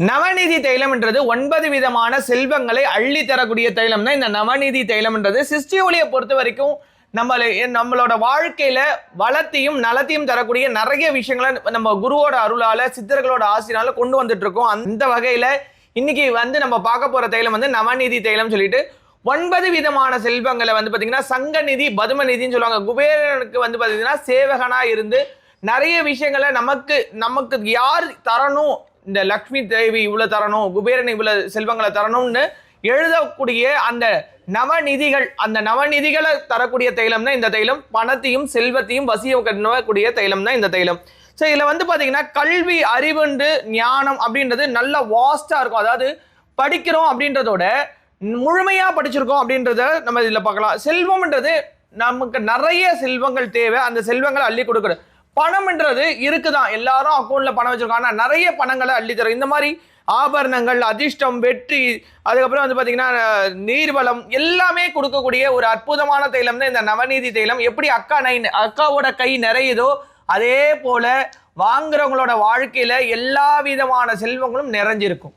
நவநிதி தைலம்ன்றது ஒன்பது விதமான செல்வங்களை அள்ளி தரக்கூடிய தைலம் தான் இந்த நவநிதி தைலம்ன்றது சிஸ்டி ஒளியை பொறுத்த வரைக்கும் நம்மளை நம்மளோட வாழ்க்கையில வளத்தையும் நலத்தையும் தரக்கூடிய நிறைய விஷயங்களை நம்ம குருவோட அருளால சித்தர்களோட ஆசினால கொண்டு வந்துட்டு இருக்கோம் அந்த வகையில இன்னைக்கு வந்து நம்ம பார்க்க போற தைலம் வந்து நவநிதி தைலம் சொல்லிட்டு ஒன்பது விதமான செல்வங்களை வந்து பார்த்தீங்கன்னா சங்க நிதி பதும நிதின்னு சொல்லுவாங்க. குபேரனுக்கு வந்து பார்த்தீங்கன்னா சேவகனாக இருந்து நிறைய விஷயங்களை நமக்கு நமக்கு யார் தரணும் இந்த லக்ஷ்மி தேவி இவ்வளோ தரணும் குபேரன் இவ்வளோ செல்வங்களை தரணும்னு எழுதக்கூடிய அந்த நவநிதிகள் அந்த நவநிதிகளை தரக்கூடிய தைலம் தான் இந்த தைலம் பணத்தையும் செல்வத்தையும் வசியம் கட்டக்கூடிய தைலம் தான் இந்த தைலம். ஸோ இதில் வந்து பார்த்தீங்கன்னா கல்வி அறிவுண்டு ஞானம் அப்படின்றது நல்ல வாஸ்டாக இருக்கும். அதாவது படிக்கிறோம் அப்படின்றதோட முழுமையாக படிச்சிருக்கோம் அப்படின்றத நம்ம இதில் பார்க்கலாம். செல்வம்ன்றது நமக்கு நிறைய செல்வங்கள் தேவை. அந்த செல்வங்களை அள்ளி கொடுக்குறது. பணம்ன்றது இருக்குதான். எல்லாரும் அக்கௌண்ட்ல பணம் வச்சிருக்காங்க ஆனால் நிறைய பணங்களை அள்ளி தரும் இந்த மாதிரி ஆபரணங்கள் அதிர்ஷ்டம் வெற்றி அதுக்கப்புறம் வந்து பார்த்தீங்கன்னா நீர்வளம் எல்லாமே கொடுக்கக்கூடிய ஒரு அற்புதமான தைலம் தான் இந்த நவநீதி தைலம். எப்படி அக்கா நை அக்காவோட கை நிறையுதோ அதே போல வாங்குறவங்களோட வாழ்க்கையில எல்லா விதமான செல்வங்களும் நிறைஞ்சிருக்கும்.